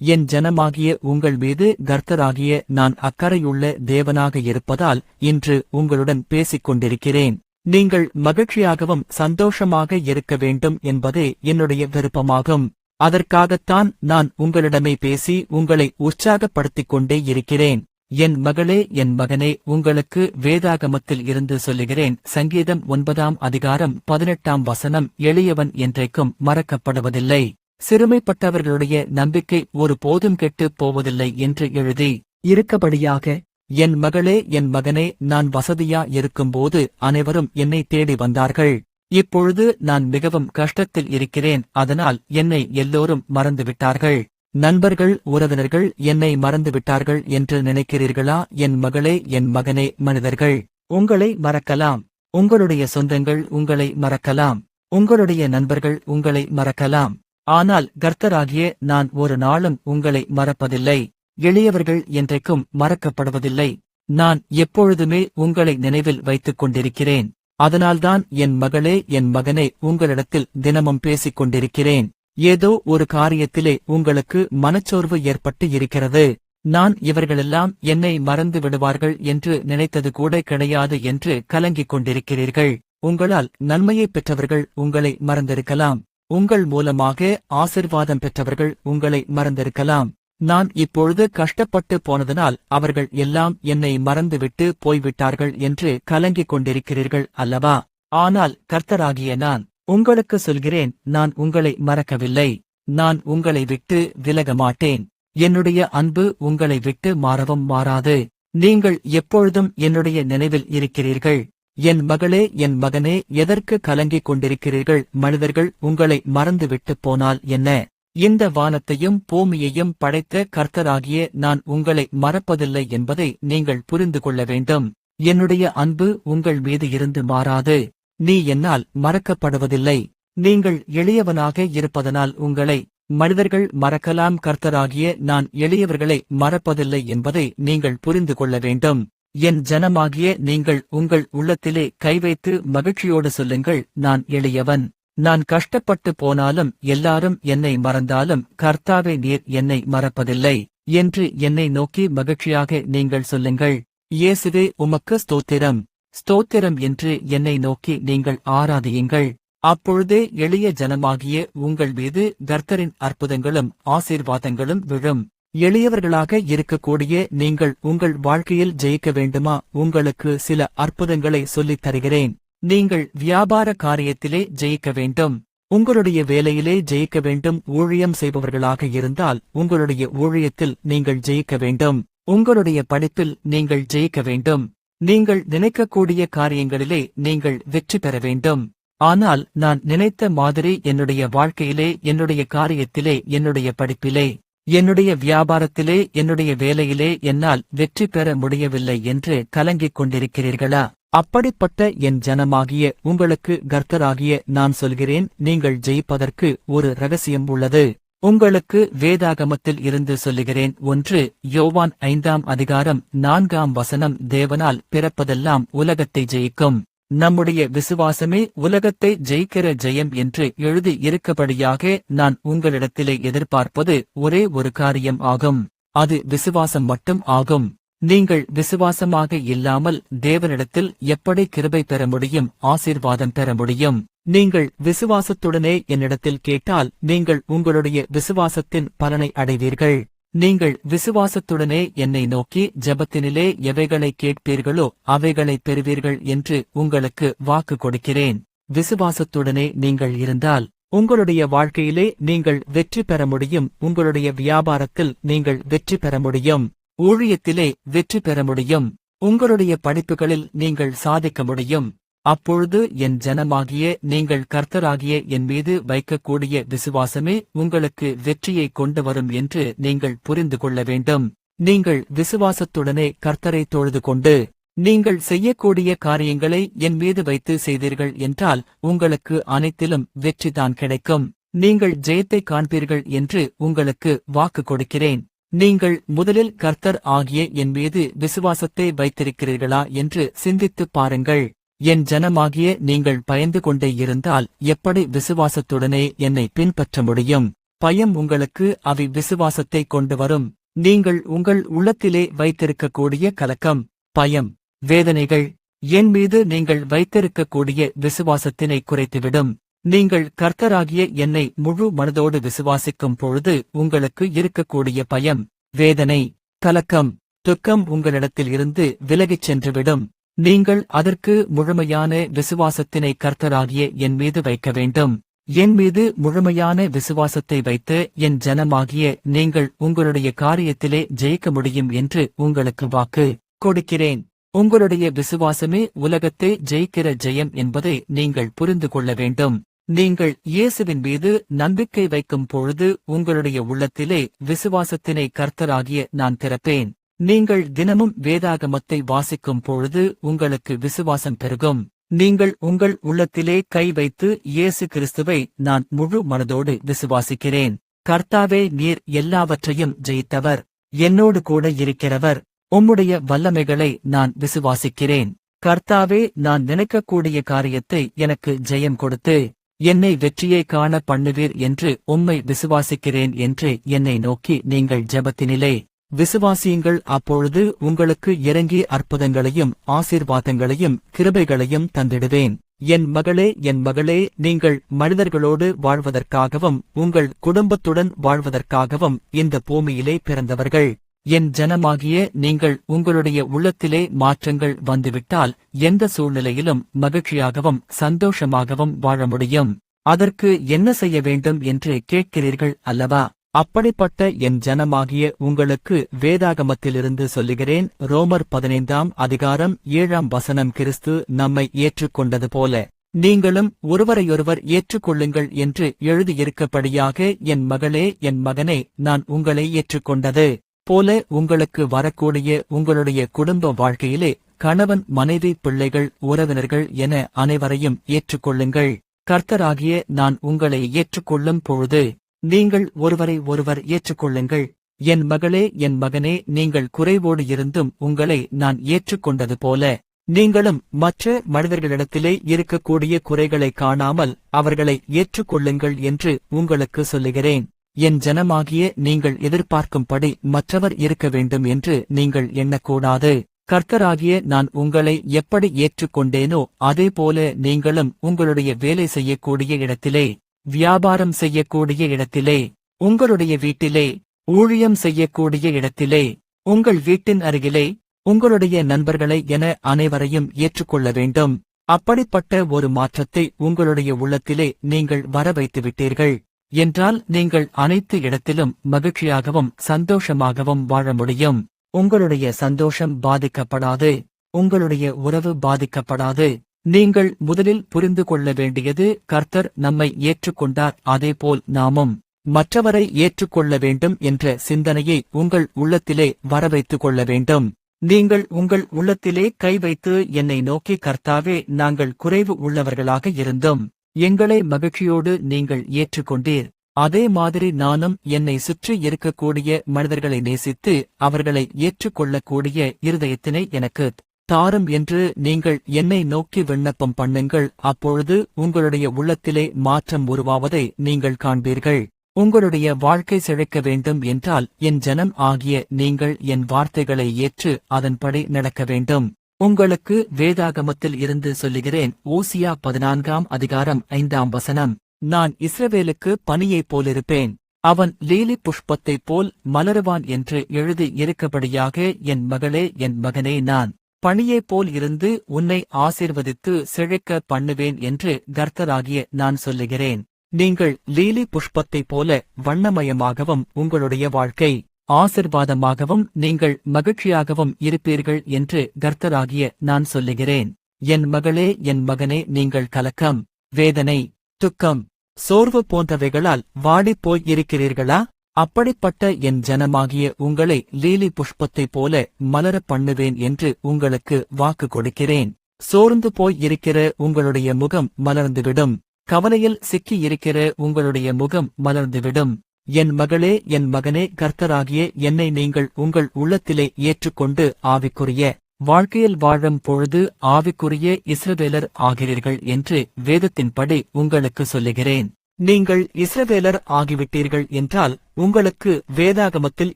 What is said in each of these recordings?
என் ஜனமாகிய உங்கள் மீது கர்த்தராகிய நான் அக்கறையுள்ள தேவனாக இருப்பதால் இன்று உங்களுடன் பேசிக் கொண்டிருக்கிறேன் நீங்கள் மகிழ்ச்சியாகவும் சந்தோஷமாக இருக்க வேண்டும் என்பதே என்னுடைய விருப்பமாகும். அதற்காகத்தான் நான் உங்களிடமே பேசி உங்களை உற்சாகப்படுத்திக் கொண்டே இருக்கிறேன். என் மகளே என் மகனே உங்களுக்கு வேதாகமத்தில் இருந்து சொல்லுகிறேன். சங்கீதம் ஒன்பதாம் அதிகாரம் பதினெட்டாம் வசனம் எளியவன் என்றைக்கும் மறக்கப்படுவதில்லை. சிறுமைப்பட்டவர்களுடைய நம்பிக்கை ஒரு போதும் கெட்டுப் போவதில்லை என்று எழுதி இருக்கபடியாக என் மகளே என் மகனே நான் வசதியா இருக்கும்போது அனைவரும் என்னை தேடி வந்தார்கள். இப்பொழுது நான் மிகவும் கஷ்டத்தில் இருக்கிறேன். அதனால் என்னை எல்லோரும் மறந்துவிட்டார்கள். நண்பர்கள் உறவினர்கள் என்னை மறந்துவிட்டார்கள் என்று நினைக்கிறீர்களா? என் மகளே என் மகனே மனிதர்கள் உங்களை மறக்கலாம். உங்களுடைய சொந்தங்கள் உங்களை மறக்கலாம். உங்களுடைய நண்பர்கள் உங்களை மறக்கலாம். ஆனால் கர்த்தராகிய நான் ஒரு நாளும் உங்களை மறப்பதில்லை. எளியவர்கள் என்றைக்கும் மறக்கப்படுவதில்லை. நான் எப்பொழுதுமே உங்களை நினைவில் வைத்துக் கொண்டிருக்கிறேன். அதனால்தான் என் மகளே என் மகனே உங்களிடத்தில் தினமும் பேசிக் கொண்டிருக்கிறேன். ஏதோ ஒரு காரியத்திலே உங்களுக்கு மனச்சோர்வு ஏற்பட்டு இருக்கிறது. நான் இவர்களெல்லாம் என்னை மறந்து விடுவார்கள் என்று நினைத்தது கூட கிடையாது என்று கலங்கிக் கொண்டிருக்கிறீர்கள். உங்களால் நன்மையை பெற்றவர்கள் உங்களை மறந்திருக்கலாம். உங்கள் மூலமாக ஆசிர்வாதம் பெற்றவர்கள் உங்களை மறந்திருக்கலாம். நான் இப்பொழுது கஷ்டப்பட்டு போனதனால் அவர்கள் எல்லாம் என்னை மறந்துவிட்டு போய்விட்டார்கள் என்று கலங்கிக் கொண்டிருக்கிறீர்கள் அல்லவா? ஆனால் கர்த்தராகிய நான் உங்களுக்கு சொல்கிறேன் நான் உங்களை மறக்கவில்லை. நான் உங்களை விட்டு விலக மாட்டேன். என்னுடைய அன்பு உங்களை விட்டு மாறவும் மாறாது. நீங்கள் எப்பொழுதும் என்னுடைய நினைவில் இருக்கிறீர்கள். என் மகளே என் மகனே எதற்கு கலங்கிக் கொண்டிருக்கிறீர்கள்? மனிதர்கள் உங்களை மறந்துவிட்டுப் போனால் என்ன? இந்த வானத்தையும் பூமியையும் படைத்த கர்த்தராகிய நான் உங்களை மறப்பதில்லை என்பதை நீங்கள் புரிந்து கொள்ள வேண்டும். என்னுடைய அன்பு உங்கள் மீது இருந்து மாறாது. நீ என்னால் மறக்கப்படுவதில்லை. நீங்கள் எளியவனாக இருப்பதனால் உங்களை மனிதர்கள் மறக்கலாம். கர்த்தராகிய நான் எளியவர்களை மறப்பதில்லை என்பதை நீங்கள் புரிந்து கொள்ள வேண்டும். என் ஜனமாகிய நீங்கள் உங்கள் உள்ளத்திலே கை வைத்து மகிழ்ச்சியோடு சொல்லுங்கள் நான் எளியவன். நான் கஷ்டப்பட்டு போனாலும் எல்லாரும் என்னை மறந்தாலும் கர்த்தாவே நீர் என்னை மறப்பதில்லை என்று என்னை நோக்கி மகிழ்ச்சியாக நீங்கள் சொல்லுங்கள். இயேசுவே உமக்கு ஸ்தோத்திரம். ஸ்தோத்திரம் என்று என்னை நோக்கி நீங்கள் ஆராதியுங்கள். அப்பொழுதே எளிய ஜனமாகிய உங்கள் மீது கர்த்தரின் அற்புதங்களும் ஆசீர்வாதங்களும் விழும். எளியவர்களாக இருக்கக்கூடிய நீங்கள் உங்கள் வாழ்க்கையில் ஜெயிக்க வேண்டுமா? உங்களுக்கு சில அற்புதங்களை சொல்லித் தருகிறேன். நீங்கள் வியாபார காரியத்திலே ஜெயிக்க வேண்டும். உங்களுடைய வேலையிலே ஜெயிக்க வேண்டும். ஊழியம் செய்பவர்களாக இருந்தால் உங்களுடைய ஊழியத்தில் நீங்கள் ஜெயிக்க வேண்டும். உங்களுடைய படிப்பில் நீங்கள் ஜெயிக்க வேண்டும். நீங்கள் நினைக்கக்கூடிய காரியங்களிலே நீங்கள் வெற்றி பெற வேண்டும். ஆனால் நான் நினைத்த மாதிரி என்னுடைய வாழ்க்கையிலே என்னுடைய காரியத்திலே என்னுடைய படிப்பிலே. என்னுடைய வியாபாரத்திலே என்னுடைய வேலையிலே என்னால் வெற்றி பெற முடியவில்லை என்று கலங்கிக் கொண்டிருக்கிறீர்களா? அப்படிப்பட்ட என் ஜனமாகிய உங்களுக்கு கர்த்தராகிய நான் சொல்கிறேன் நீங்கள் ஜெயிப்பதற்கு ஒரு ரகசியம் உள்ளது. உங்களுக்கு வேதாகமத்தில் இருந்து சொல்லுகிறேன் ஒன்று யோவான் ஐந்தாம் அதிகாரம் நான்காம் வசனம் தேவனால் பிறப்பதெல்லாம் உலகத்தை ஜெயிக்கும். நம்முடைய விசுவாசமே உலகத்தை ஜெயிக்கிற ஜெயம் என்று எழுதி இருக்கபடியாக நான் உங்களிடத்திலே எதிர்பார்ப்பது ஒரே ஒரு காரியம் ஆகும். அது விசுவாசம் மட்டும் ஆகும். நீங்கள் விசுவாசமாக இல்லாமல் தேவனிடத்தில் எப்படி கிருபை பெற முடியும் ஆசீர்வாதம் பெற முடியும்? நீங்கள் விசுவாசத்துடனே என்னிடத்தில் கேட்டால் நீங்கள் உங்களுடைய விசுவாசத்தின் பலனை அடைவீர்கள். நீங்கள் விசுவாசத்துடனே என்னை நோக்கி ஜெபத்தினிலே எவைகளை கேட்பீர்களோ அவைகளை பெறுவீர்கள் என்று உங்களுக்கு வாக்கு கொடுக்கிறேன். விசுவாசத்துடனே நீங்கள் இருந்தால் உங்களுடைய வாழ்க்கையிலே நீங்கள் வெற்றி பெற முடியும். உங்களுடைய வியாபாரத்தில் நீங்கள் வெற்றி பெற முடியும். ஊழியத்திலே வெற்றி பெற முடியும். உங்களுடைய படிப்புகளில் நீங்கள் சாதிக்க முடியும். அப்பொழுது என் ஜனமாகிய நீங்கள் கர்த்தராகிய என் மீது வைக்கக்கூடிய விசுவாசமே உங்களுக்கு வெற்றியை கொண்டு வரும் என்று நீங்கள் புரிந்து கொள்ள வேண்டும். நீங்கள் விசுவாசத்துடனே கர்த்தரை தொழுது கொண்டு நீங்கள் செய்யக்கூடிய காரியங்களை என் மீது வைத்து செய்தீர்கள் என்றால் உங்களுக்கு அனைத்திலும் வெற்றிதான் கிடைக்கும். நீங்கள் ஜெயத்தை காண்பீர்கள் என்று உங்களுக்கு வாக்கு கொடுக்கிறேன். நீங்கள் முதலில் கர்த்தர் ஆகிய என் மீது விசுவாசத்தை வைத்திருக்கிறீர்களா என்று சிந்தித்துப் பாருங்கள். என் ஜனமாகிய நீங்கள் பயந்து கொண்டே இருந்தால் எப்படி விசுவாசத்துடனே என்னை பின்பற்ற முடியும்? பயம் உங்களுக்கு அவை விசுவாசத்தை கொண்டு வரும். நீங்கள் உங்கள் உள்ளத்திலே வைத்திருக்கக்கூடிய கலக்கம் பயம் வேதனைகள் என் மீது நீங்கள் வைத்திருக்கக்கூடிய விசுவாசத்தினை குறைத்துவிடும். நீங்கள் கர்த்தராகிய என்னை முழு மனதோடு விசுவாசிக்கும் பொழுது உங்களுக்கு இருக்கக்கூடிய பயம் வேதனை கலக்கம் துக்கம் உங்களிடத்தில் இருந்து விலகிச் சென்றுவிடும். நீங்கள் அதற்கு முழுமையான விசுவாசத்தினை கர்த்தராகிய என் மீது வைக்க வேண்டும். என் மீது முழுமையான விசுவாசத்தை வைத்து என் ஜனமாகிய நீங்கள் உங்களுடைய காரியத்திலே ஜெயிக்க முடியும் என்று உங்களுக்கு வாக்கு கொடுக்கிறேன். உங்களுடைய விசுவாசமே உலகத்தை ஜெயிக்கிற ஜெயம் என்பதை நீங்கள் புரிந்து கொள்ள வேண்டும். நீங்கள் இயேசுவின் மீது நம்பிக்கை வைக்கும் பொழுது உங்களுடைய உள்ளத்திலே விசுவாசத்தினை கர்த்தராகிய நான் திறப்பேன். நீங்கள் தினமும் வேதாகமத்தை வாசிக்கும் பொழுது உங்களுக்கு விசுவாசம் பெருகும். நீங்கள் உங்கள் உள்ளத்திலே கை வைத்து இயேசு கிறிஸ்துவை நான் முழு மனதோடு விசுவாசிக்கிறேன். கர்த்தாவே நீர் எல்லாவற்றையும் ஜெயித்தவர். என்னோடு கூட இருக்கிறவர். உம்முடைய வல்லமைகளை நான் விசுவாசிக்கிறேன். கர்த்தாவே நான் நினைக்கக்கூடிய காரியத்தை எனக்கு ஜெயம் கொடுத்து என்னை வெற்றியை காண பண்ணுவீர் என்று உம்மை விசுவாசிக்கிறேன் என்று என்னை நோக்கி நீங்கள் ஜெபத்தினிலே விசுவாசியுங்கள் அப்பொழுது உங்களுக்கு இறங்கி அற்புதங்களையும் ஆசீர்வாதங்களையும் கிருபைகளையும் தந்திடுவேன். என் மகளே என் மகளே நீங்கள் மனிதர்களோடு வாழ்வதற்காகவும் உங்கள் குடும்பத்துடன் வாழ்வதற்காகவும் இந்த பூமியிலே பிறந்தவர்கள். என் ஜனமாகிய நீங்கள் உங்களுடைய உள்ளத்திலே மாற்றங்கள் வந்துவிட்டால் எந்த சூழ்நிலையிலும் மகிழ்ச்சியாகவும் சந்தோஷமாகவும் வாழ முடியும். அதற்கு என்ன செய்ய வேண்டும் என்று கேட்கிறீர்கள் அல்லவா? அப்படிப்பட்ட என் ஜனமாகிய உங்களுக்கு வேதாகமத்திலிருந்து சொல்லுகிறேன். ரோமர் பதினைந்தாம் அதிகாரம் ஏழாம் வசனம் கிறிஸ்து நம்மை ஏற்றுக்கொண்டது போல. நீங்களும் ஒருவரையொருவர் ஏற்றுக்கொள்ளுங்கள் என்று எழுதியிருக்கபடியாக என் மகளே என் மகனே நான் உங்களை ஏற்றுக்கொண்டது போல உங்களுக்கு வரக்கூடிய உங்களுடைய குடும்ப வாழ்க்கையிலே கணவன் மனைவி பிள்ளைகள் உறவினர்கள் என அனைவரையும் ஏற்றுக்கொள்ளுங்கள். கர்த்தராகிய நான் உங்களை ஏற்றுக்கொள்ளும் பொழுது நீங்கள் ஒருவரை ஒருவர் ஏற்றுக்கொள்ளுங்கள். என் மகளே என் மகனே நீங்கள் குறைவோடு இருந்தும் உங்களை நான் ஏற்றுக்கொண்டது போல நீங்களும் மற்ற மனிதர்களிடத்திலே இருக்கக்கூடிய குறைகளை காணாமல் அவர்களை ஏற்றுக்கொள்ளுங்கள் என்று உங்களுக்கு சொல்லுகிறேன். என் ஜனமாகிய நீங்கள் எதிர்பார்க்கும்படி மற்றவர் இருக்க வேண்டும் என்று நீங்கள் எண்ணக்கூடாது. கர்த்தராகிய நான் உங்களை எப்படி ஏற்றுக்கொண்டேனோ அதேபோல நீங்களும் உங்களுடைய வேலை செய்யக்கூடிய இடத்திலே வியாபாரம் செய்யக்கூடிய இடத்திலே உங்களுடைய வீட்டிலே ஊழியம் செய்யக்கூடிய இடத்திலே உங்கள் வீட்டின் அருகிலே உங்களுடைய நண்பர்களை என அனைவரையும் ஏற்றுக்கொள்ள வேண்டும். அப்படிப்பட்ட ஒரு மாற்றத்தை உங்களுடைய உள்ளத்திலே நீங்கள் வர வைத்து விட்டீர்கள் என்றால் நீங்கள் அனைத்து இடத்திலும் மகிழ்ச்சியாகவும் சந்தோஷமாகவும் வாழ முடியும். உங்களுடைய சந்தோஷம் பாதிக்கப்படாது உங்களுடைய உறவு பாதிக்கப்படாது நீங்கள் முதலில் புரிந்து கொள்ள வேண்டியது கர்த்தர் நம்மை ஏற்றுக்கொண்டார் அதேபோல் நாமும். மற்றவரை ஏற்றுக்கொள்ள வேண்டும் என்ற சிந்தனையை உங்கள் உள்ளத்திலே வரவைத்துக் கொள்ள வேண்டும். நீங்கள் உங்கள் உள்ளத்திலே கை வைத்து என்னை நோக்கி கர்த்தாவே நாங்கள் குறைவு உள்ளவர்களாக இருந்தோம். எங்களை மகிழ்ச்சியோடு நீங்கள் ஏற்றுக்கொண்டீர். அதே மாதிரி நானும் என்னை சுற்றி இருக்கக்கூடிய மனிதர்களை நேசித்து அவர்களை ஏற்றுக்கொள்ளக்கூடிய இருதயத்தினை எனக்கு தாரும் என்று நீங்கள் என்னை நோக்கி விண்ணப்பம் பண்ணுங்கள் அப்பொழுது உங்களுடைய உள்ளத்திலே மாற்றம் உருவாவதை நீங்கள் காண்பீர்கள். உங்களுடைய வாழ்க்கை செழிக்க வேண்டும் என்றால் என் ஜனம் ஆகிய நீங்கள் என் வார்த்தைகளை ஏற்று அதன்படி நடக்க வேண்டும். உங்களுக்கு வேதாகமத்தில் இருந்து சொல்லுகிறேன் ஓசியா பதினான்காம் அதிகாரம் ஐந்தாம் வசனம். நான் இஸ்ரவேலுக்கு பனியைப் போலிருப்பேன். அவன் லீலி புஷ்பத்தைப் போல் மலருவான் என்று எழுதி இருக்கபடியாக என் மகளே என் மகனே நான். பணியைப் போல் இருந்து உன்னை ஆசீர்வதித்து செழிக்க பண்ணுவேன் என்று கர்த்தராகிய நான் சொல்லுகிறேன். நீங்கள் லீலி புஷ்பத்தைப் போல வண்ணமயமாகவும் உங்களுடைய வாழ்க்கை ஆசிர்வாதமாகவும் நீங்கள் மகிழ்ச்சியாகவும் இருப்பீர்கள் என்று கர்த்தராகிய நான் சொல்லுகிறேன். என் மகளே என் மகனே நீங்கள் கலக்கம் வேதனை துக்கம் சோர்வு போன்றவைகளால் வாடிப்போய் இருக்கிறீர்களா? அப்படிப்பட்ட என் ஜனமாகிய உங்களை லீலி புஷ்பத்தைப் போல மலரப் பண்ணுவேன் என்று உங்களுக்கு வாக்கு கொடுக்கிறேன். சோர்ந்து போய் இருக்கிற உங்களுடைய முகம் மலர்ந்துவிடும். கவலையில் சிக்கி இருக்கிற உங்களுடைய முகம் மலர்ந்துவிடும். என் மகளே என் மகனே கர்த்தராகிய என்னை நீங்கள் உங்கள் உள்ளத்திலே ஏற்றுக்கொண்டு ஆவிக்குரிய வாழ்க்கையில் வாழும் பொழுது ஆவிக்குரிய இஸ்ரவேலர் ஆகிறீர்கள் என்று வேதத்தின்படி உங்களுக்கு சொல்லுகிறேன். நீங்கள் இஸ்ரவேலர் ஆகிவிட்டீர்கள் என்றால் உங்களுக்கு வேதாகமத்தில்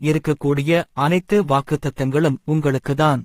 இருக்கக்கூடிய அனைத்து வாக்குத்தத்தங்களும் உங்களுக்குதான்.